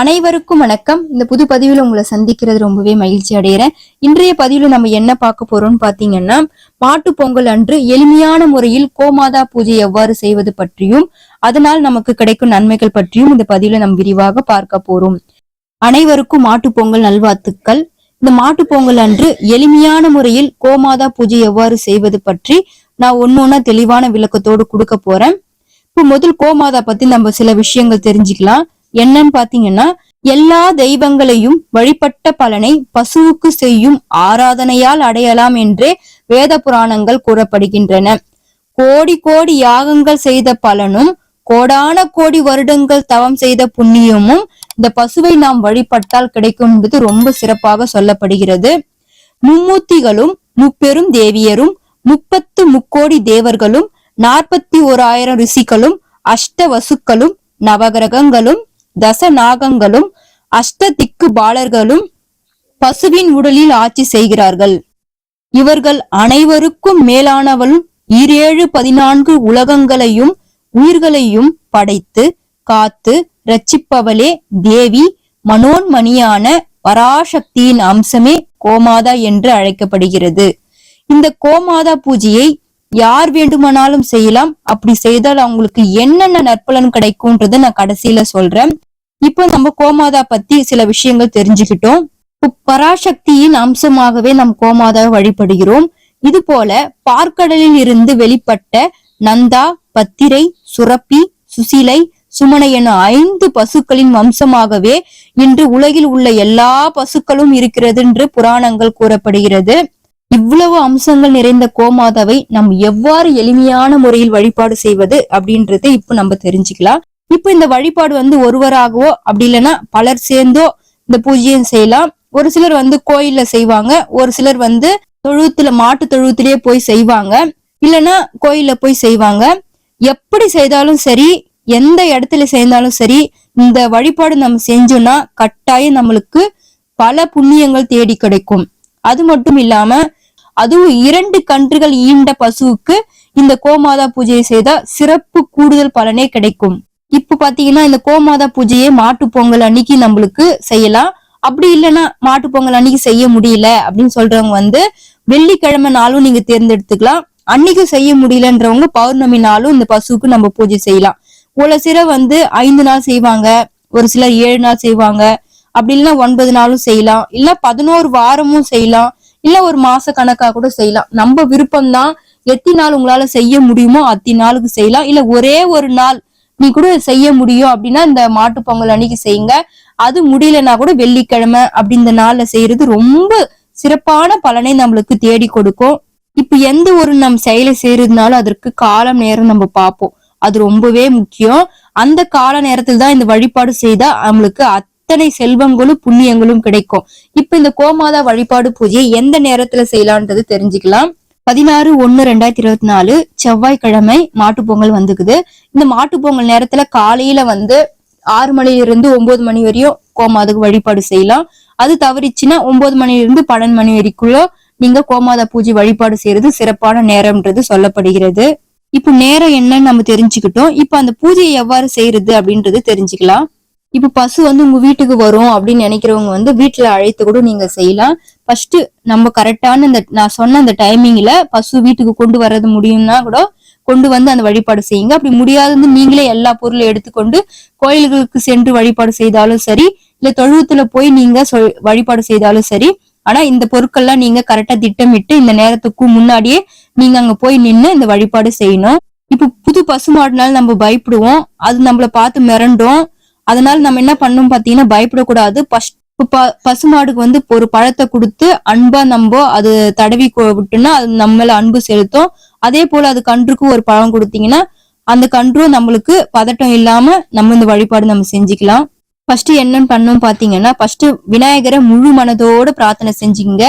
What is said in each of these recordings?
அனைவருக்கும் வணக்கம். இந்த புது பதிவில் உங்களை சந்திக்கிறது ரொம்பவே மகிழ்ச்சி அடைகிறேன். இன்றைய பதிவில் நம்ம என்ன பார்க்க போறோம்னு பாத்தீங்கன்னா மாட்டு பொங்கல் அன்று எளிமையான முறையில் கோமாதா பூஜை எவ்வாறு செய்வது பற்றியும் அதனால் நமக்கு கிடைக்கும் நன்மைகள் பற்றியும் இந்த பதிவில் நம்ம விரிவாக பார்க்க போறோம். அனைவருக்கும் மாட்டு பொங்கல் நல்வாழ்த்துக்கள். இந்த மாட்டு பொங்கல் அன்று எளிமையான முறையில் கோமாதா பூஜை எவ்வாறு செய்வது பற்றி நான் ஒன்னொன்னா தெளிவான விளக்கத்தோடு கொடுக்க போறேன். இப்போ முதல் கோமாதா பத்தி நம்ம சில விஷயங்கள் தெரிஞ்சுக்கலாம். என்னன்னு பாத்தீங்கன்னா எல்லா தெய்வங்களையும் வழிபட்ட பலனை பசுவுக்கு செய்யும் ஆராதனையால் அடையலாம் என்றே வேத புராணங்கள் கூறப்படுகின்றன. கோடி கோடி யாகங்கள் செய்த பலனும் கோடான கோடி வருடங்கள் தவம் செய்த புண்ணியமும் இந்த பசுவை நாம் வழிபட்டால் கிடைக்கும் என்பது ரொம்ப சிறப்பாக சொல்லப்படுகிறது. மும்மூர்த்திகளும் முப்பெரும் தேவியரும் முப்பத்து முக்கோடி தேவர்களும் நாற்பத்தி ஓராயிரம் ரிஷிகளும் அஷ்ட வசுக்களும் நவகிரகங்களும் தசநாகங்களும் அஷ்ட திக்கு பாலர்களும் பசுவின் உடலில் ஆட்சி செய்கிறார்கள். இவர்கள் அனைவருக்கும் மேலானவள் ஈரேழு பதினான்கு உலகங்களையும் உயிர்களையும் படைத்து காத்து ரட்சிப்பவளே தேவி மனோன்மணியான பராசக்தியின் அம்சமே கோமாதா என்று அழைக்கப்படுகிறது. இந்த கோமாதா பூஜையை யார் வேண்டுமானாலும் செய்யலாம். அப்படி செய்தால் அவங்களுக்கு என்னென்ன நற்பலன் கிடைக்கும்ன்றத நான் கடைசியில சொல்றேன். இப்போ நம்ம கோமாதா பத்தி சில விஷயங்கள் தெரிஞ்சுக்கிட்டோம். பராசக்தியின் அம்சமாகவே நம் கோமாதாவை வழிபடுகிறோம். இது போல பார்க்கடலில் இருந்து வெளிப்பட்ட நந்தா பத்திரை சுரப்பி சுசிலை சுமனை என ஐந்து பசுக்களின் வம்சமாகவே இன்று உலகில் உள்ள எல்லா பசுக்களும் இருக்கிறது என்று புராணங்கள் கூறப்படுகிறது. இவ்வளவு அம்சங்கள் நிறைந்த கோமாதாவை நாம் எவ்வாறு எளிமையான முறையில் வழிபாடு செய்வது அப்படின்றத இப்ப நம்ம தெரிஞ்சுக்கலாம். இப்ப இந்த வழிபாடு வந்து ஒருவராகவோ அப்படி இல்லைன்னா பலர் சேர்ந்தோ இந்த பூஜையும் செய்யலாம். ஒரு சிலர் வந்து கோயில்ல செய்வாங்க ஒரு சிலர் வந்து தொழுத்துல மாட்டு தொழுவத்திலேயே போய் செய்வாங்க இல்லைன்னா கோயில்ல போய் செய்வாங்க. எப்படி செய்தாலும் சரி எந்த இடத்துல செய்தாலும் சரி இந்த வழிபாடு நம்ம செஞ்சோம்னா கட்டாயம் நம்மளுக்கு பல புண்ணியங்கள் தேடி கிடைக்கும். அது மட்டும் இல்லாம அதுவும் இரண்டு கன்றுகள் ஈண்ட பசுவுக்கு இந்த கோமாதா பூஜையை செய்தா சிறப்பு கூடுதல் பலனே கிடைக்கும். இப்ப பாத்தீங்கன்னா இந்த கோமாதா பூஜையை மாட்டு பொங்கல் அன்னைக்கு நம்மளுக்கு செய்யலாம். அப்படி இல்லைன்னா மாட்டு பொங்கல் அன்னைக்கு செய்ய முடியல அப்படின்னு சொல்றவங்க வந்து வெள்ளிக்கிழமை நாளும் நீங்க தேர்ந்தெடுத்துக்கலாம். அன்னைக்கு செய்ய முடியலன்றவங்க பௌர்ணமி நாளும் இந்த பசுவுக்கு நம்ம பூஜை செய்யலாம். ஒரு சிலர் வந்து ஐந்து நாள் செய்வாங்க ஒரு சிலர் ஏழு நாள் செய்வாங்க. அப்படி இல்லைன்னா ஒன்பது நாளும் செய்யலாம். இல்ல பதினோரு வாரமும் செய்யலாம். இல்ல ஒரு மாச கணக்கா கூட செய்யலாம். நம்ம விருப்பம்தான் எத்தி நாள் உங்களால செய்ய முடியுமோ அத்தி நாளுக்கு செய்யலாம். இல்ல ஒரே ஒரு நாள் நீ கூட செய்ய முடியும் அப்படின்னா இந்த மாட்டு பொங்கல் அன்னைக்கு செய்யுங்க. அது முடியலன்னா கூட வெள்ளிக்கிழமை அப்படி இந்த நாள்ல செய்யறது ரொம்ப சிறப்பான பலனை நம்மளுக்கு தேடி கொடுக்கும். இப்ப எந்த ஒரு நம் செயலை செய்யறதுனாலும் அதற்கு காலம் நேரம் நம்ம பார்ப்போம். அது ரொம்பவே முக்கியம். அந்த கால நேரத்தில் தான் இந்த வழிபாடு செய்தா நம்மளுக்கு அத்தனை செல்வங்களும் புண்ணியங்களும் கிடைக்கும். இப்ப இந்த கோமாதா வழிபாடு பூஜையை எந்த நேரத்துல செய்யலான்றது தெரிஞ்சுக்கலாம். பதினாறு ஒன்னு ரெண்டாயிரத்தி இருபத்தி நாலு செவ்வாய்க்கிழமை மாட்டு பொங்கல் வந்துக்குது. இந்த மாட்டு பொங்கல் நேரத்துல காலையில வந்து ஆறு மணிலிருந்து ஒன்பது மணி வரையும் கோமாதுக்கு வழிபாடு செய்யலாம். அது தவறிச்சுன்னா ஒன்பது மணில இருந்து பன்னெண்டு மணி வரைக்குள்ள நீங்க கோமாதா பூஜை வழிபாடு செய்யறது சிறப்பான நேரம்ன்றது சொல்லப்படுகிறது. இப்ப நேரம் என்னன்னு நம்ம தெரிஞ்சுக்கிட்டோம். இப்ப அந்த பூஜையை எவ்வாறு செய்யறது அப்படின்றது தெரிஞ்சுக்கலாம். இப்ப பசு வந்து உங்க வீட்டுக்கு வரும் அப்படின்னு நினைக்கிறவங்க வந்து வீட்டுல அழைத்து கூட நீங்க செய்யலாம். ஃபர்ஸ்ட் நம்ம கரெக்டான இந்த நான் சொன்ன அந்த டைமிங்ல பசு வீட்டுக்கு கொண்டு வர்றது முடியும்னா கூட கொண்டு வந்து அந்த வழிபாடு செய்யுங்க. அப்படி முடியாதது நீங்களே எல்லா பொருளும் எடுத்துக்கொண்டு கோயில்களுக்கு சென்று வழிபாடு செய்தாலும் சரி இல்ல தொழுவத்துல போய் நீங்க சொல்- வழிபாடு செய்தாலும் சரி ஆனா இந்த பொருட்கள்லாம் நீங்க கரெக்டா திட்டமிட்டு இந்த நேரத்துக்கு முன்னாடியே நீங்க அங்க போய் நின்று இந்த வழிபாடு செய்யணும். இப்ப புது பசுமாடுனால நம்ம பயப்படுவோம். அது நம்மள பார்த்து மிரண்டும். அதனால நம்ம என்ன பண்ணணும் பாத்தீங்கன்னா பயப்படக்கூடாது. ஃபர்ஸ்ட் இப்ப ப- பசுமாடுக்கு வந்து ஒரு பழத்தை கொடுத்து அன்பா நம்ம அது தடவி கொ- விட்டோம்னா அது நம்ம அன்பு செலுத்தும். அதே போல அது கன்றுக்கு ஒரு பழம் கொடுத்தீங்கன்னா அந்த கன்றும் நம்மளுக்கு பதட்டம் இல்லாம நம்ம இந்த வழிபாடு நம்ம செஞ்சுக்கலாம். ஃபர்ஸ்ட் என்னன்னு பண்ணணும் பாத்தீங்கன்னா ஃபர்ஸ்ட் விநாயகரை முழு மனதோட பிரார்த்தனை செஞ்சுங்க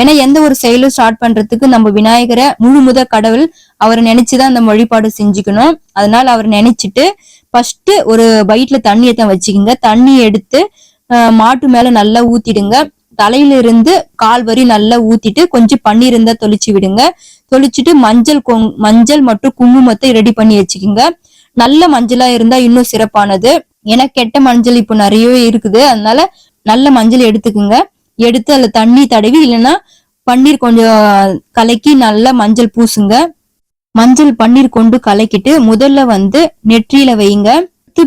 ஏன்னா எந்த ஒரு செயலும் ஸ்டார்ட் பண்றதுக்கு நம்ம விநாயகரை முழு முத கடவுள் அவரை நினைச்சுதான் அந்த வழிபாடு செஞ்சுக்கணும். அதனால அவர் நினைச்சிட்டு ஃபர்ஸ்ட் ஒரு பைட்ல தண்ணியை எடுத்து வச்சுக்கோங்க. தண்ணி எடுத்து மாட்டு மேல நல்லா ஊத்திடுங்க. தலையிலிருந்து கால் வரி நல்லா ஊத்திட்டு கொஞ்சம் பன்னீர் இருந்தா தொளிச்சு விடுங்க. தொளிச்சுட்டு மஞ்சள் கொங்- மஞ்சள் மற்றும் குங்குமத்தை ரெடி பண்ணி வச்சுக்கோங்க. நல்ல மஞ்சளா இருந்தா இன்னும் சிறப்பானது. ஏன்னா கெட்ட மஞ்சள் இப்போ நிறையவே இருக்குது. அதனால நல்ல மஞ்சள் எடுத்துக்குங்க. எடுத்து அதில் தண்ணி தடவி இல்லைன்னா பன்னீர் கொஞ்சம் கலக்கி நல்லா மஞ்சள் பூசுங்க. மஞ்சள் பன்னீர் கொண்டு கலக்கிட்டு முதல்ல வந்து நெற்றியில வைங்க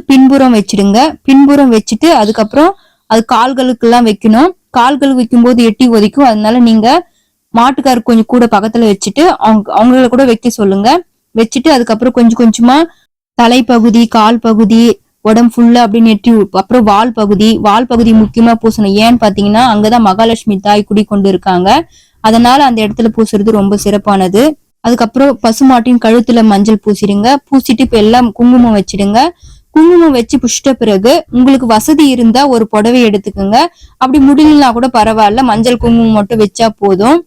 பின்புறம் வச்சிடுங்க. பின்புறம் வச்சுட்டு அதுக்கப்புறம் அது கால்களுக்கு எல்லாம் வைக்கணும். கால்கள் வைக்கும்போது எட்டி ஒதிக்கும். அதனால நீங்க மாட்டுக்காரர் கொஞ்சம் கூட பக்கத்துல வச்சுட்டு அவங்க அவங்கள கூட வைக்க சொல்லுங்க. வச்சுட்டு அதுக்கப்புறம் கொஞ்சம் கொஞ்சமா தலைப்பகுதி கால் பகுதி உடம்பு ஃபுல்லா அப்படின்னு எட்டி அப்புறம் வால் பகுதி வால் பகுதி முக்கியமா பூசணும். ஏன்னு பாத்தீங்கன்னா அங்கதான் மகாலட்சுமி தாய் குடி கொண்டு இருக்காங்க. அதனால அந்த இடத்துல பூசுறது ரொம்ப சிறப்பானது. அதுக்கப்புறம் பசுமாட்டின் கழுத்துல மஞ்சள் பூசிடுங்க. பூசிட்டு இப்ப எல்லாம் குங்குமம் வச்சிடுங்க. குங்குமம் வச்சு புஷ்ட பிறகு உங்களுக்கு வசதி இருந்தா ஒரு புடவை எடுத்துக்கோங்க. அப்படி முடியலனா கூட பரவாயில்ல. மஞ்சள் குங்குமம் மட்டும் வச்சா போதும்.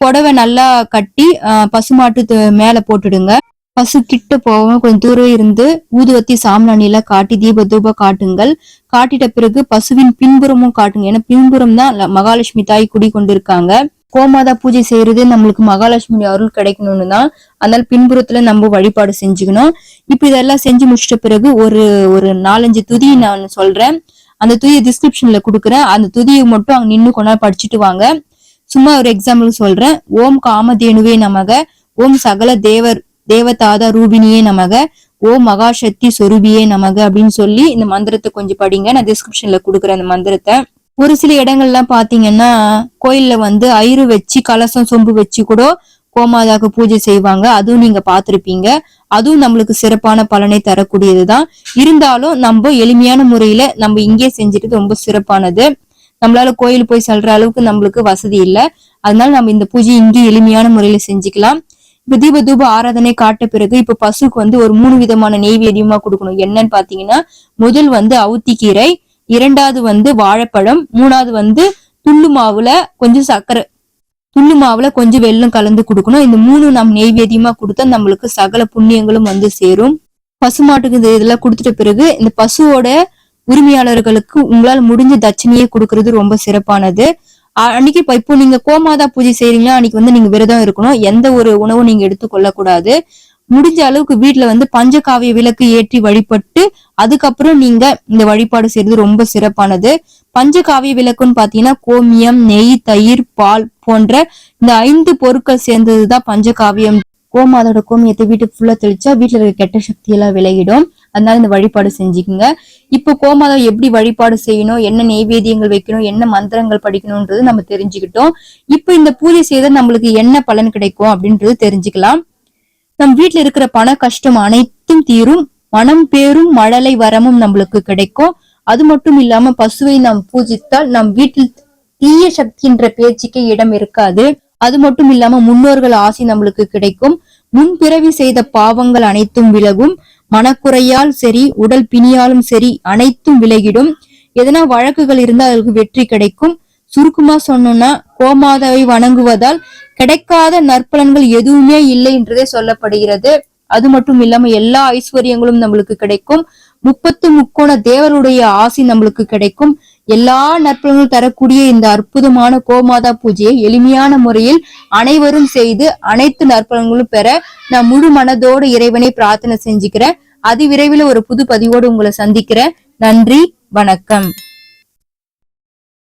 புடவை நல்லா கட்டி பசுமாட்டு மேல போட்டுடுங்க. பசு கிட்ட போகாம கொஞ்சம் தூரம் இருந்து ஊதுவத்தி சாம்பிராணியில காட்டி தீப தூப காட்டுங்கள். காட்டிட்ட பிறகு பசுவின் பின்புறமும் காட்டுங்க. ஏன்னா பின்புறம் தான் மகாலட்சுமி தாய் குடி கொண்டிருக்காங்க. கோமாதா பூஜை செய்யறது நம்மளுக்கு மகாலட்சுமி அருள் கிடைக்கணும்னு தான் அதனால பின்புறத்துல நம்ம வழிபாடு செஞ்சுக்கணும். இப்ப இதெல்லாம் செஞ்சு முடிச்சிட்ட பிறகு ஒரு ஒரு நாலஞ்சு துதி நான் சொல்றேன். அந்த துதியை டிஸ்கிரிப்ஷன்ல கொடுக்குறேன். அந்த துதியை மட்டும் அங்க நின்று கொண்டாந்து படிச்சுட்டு வாங்க. சும்மா ஒரு எக்ஸாம்பிள் சொல்றேன். ஓம் காமதேனுவே நமக ஓம் சகல தேவர் தேவதாதா ரூபினியே நமக ஓம் மகாசக்தி சொருபியே நமக அப்படின்னு சொல்லி இந்த மந்திரத்தை கொஞ்சம் படிங்க. நான் டிஸ்கிரிப்ஷன்ல கொடுக்குறேன் அந்த மந்திரத்தை. ஒரு சில இடங்கள்லாம் பாத்தீங்கன்னா கோயில்ல வந்து ஐரு வச்சு கலசம் சொம்பு வச்சு கூட கோமாதாக்கு பூஜை செய்வாங்க. அதுவும் நீங்க பாத்திருப்பீங்க. அதுவும் நம்மளுக்கு சிறப்பான பலனை தரக்கூடியதுதான். இருந்தாலும் நம்ம எளிமையான முறையில நம்ம இங்கே செஞ்சுட்டு ரொம்ப சிறப்பானது. நம்மளால கோயில் போய் செல்ற அளவுக்கு நம்மளுக்கு வசதி இல்லை. அதனால நம்ம இந்த பூஜை இங்கே எளிமையான முறையில செஞ்சுக்கலாம். இப்ப தீப தூப ஆராதனை காட்ட பிறகு இப்ப பசுக்கு வந்து ஒரு மூணு விதமான நெய்வேதியமா கொடுக்கணும். என்னன்னு பாத்தீங்கன்னா முதல் வந்து அவுத்தி கீரை இரண்டாவது வந்து வாழைப்பழம் மூணாவது வந்து துள்ளு மாவுல கொஞ்சம் சர்க்கரை துள்ளு மாவுல கொஞ்சம் வெள்ளம் கலந்து கொடுக்கணும். இந்த மூணு நம்ம நெய்வேதியமா கொடுத்தா நம்மளுக்கு சகல புண்ணியங்களும் வந்து சேரும். பசுமாட்டுக்கு இது இதெல்லாம் கொடுத்துட்ட பிறகு இந்த பசுவோட உரிமையாளர்களுக்கு உங்களால் முடிஞ்ச தட்சணையை கொடுக்கறது ரொம்ப சிறப்பானது. அன்னைக்கு இப்ப இப்போ நீங்க கோமாதா பூஜை செய்றீங்களா? அன்னைக்கு வந்து நீங்க விரதம் இருக்கணும். எந்த ஒரு உணவும் நீங்க எடுத்துக்கொள்ள கூடாது முடிஞ்ச அளவுக்கு வீட்டுல வந்து பஞ்சகாவிய விளக்கு ஏற்றி வழிபட்டு அதுக்கப்புறம் நீங்க இந்த வழிபாடு செய்யறது ரொம்ப சிறப்பானது. பஞ்சகாவிய விளக்குன்னு பாத்தீங்கன்னா கோமியம் நெய் தயிர் பால் போன்ற இந்த ஐந்து பொருட்கள் சேர்ந்ததுதான் பஞ்சகாவியம். கோமாதோட கோமியத்தை வீட்டுக்கு ஃபுல்லா தெளிச்சா வீட்டுல இருக்க கெட்ட சக்தி எல்லாம் விலகிடும். அதனால இந்த வழிபாடு செஞ்சுக்கோங்க. இப்போ கோமாதம் எப்படி வழிபாடு செய்யணும் என்ன நெய்வேதியங்கள் வைக்கணும் என்ன மந்திரங்கள் படிக்கணும்ன்றது நம்ம தெரிஞ்சுக்கிட்டோம். இப்போ இந்த பூஜை செய்த நம்மளுக்கு என்ன பலன் கிடைக்கும் அப்படின்றது தெரிஞ்சுக்கலாம். நம் வீட்டுல இருக்கிற பண கஷ்டம் அனைத்தும் தீரும். மனம் பேரும் மழலை வரமும் நம்மளுக்கு கிடைக்கும். அது மட்டும் இல்லாம பசுவை நாம் பூஜித்தால் நம் வீட்டில் தீய சக்தி என்ற பேச்சுக்கே இடம் இருக்காது. அது மட்டும் இல்லாம முன்னோர்கள் ஆசி நம்மளுக்கு கிடைக்கும். முன்பிறவி செய்த பாவங்கள் அனைத்தும் விலகும். மனக்குறையால் சரி உடல் பிணியாலும் சரி அனைத்தும் விலகிடும். எதனா வழக்குகள் இருந்தால் அதற்கு வெற்றி கிடைக்கும். சுருக்கமா சொன்னோம்னா கோமாதாவை வணங்குவதால் கிடைக்காத நற்பலன்கள் எதுவுமே இல்லை என்றதே சொல்லப்படுகிறது. அது மட்டும் இல்லாம எல்லா ஐஸ்வர்யங்களும் நம்மளுக்கு கிடைக்கும். முப்பத்து முக்கோண தேவருடைய ஆசி நம்மளுக்கு கிடைக்கும். எல்லா நற்பலன்களும் தரக்கூடிய இந்த அற்புதமான கோமாதா பூஜையை எளிமையான முறையில் அனைவரும் செய்து அனைத்து நற்பலன்களும் பெற நான் முழு மனதோடு இறைவனை பிரார்த்தனை செஞ்சுக்கிறேன். அதிவிரைவில் ஒரு புது பதிவோடு உங்களை சந்திக்கிறேன். நன்றி வணக்கம்.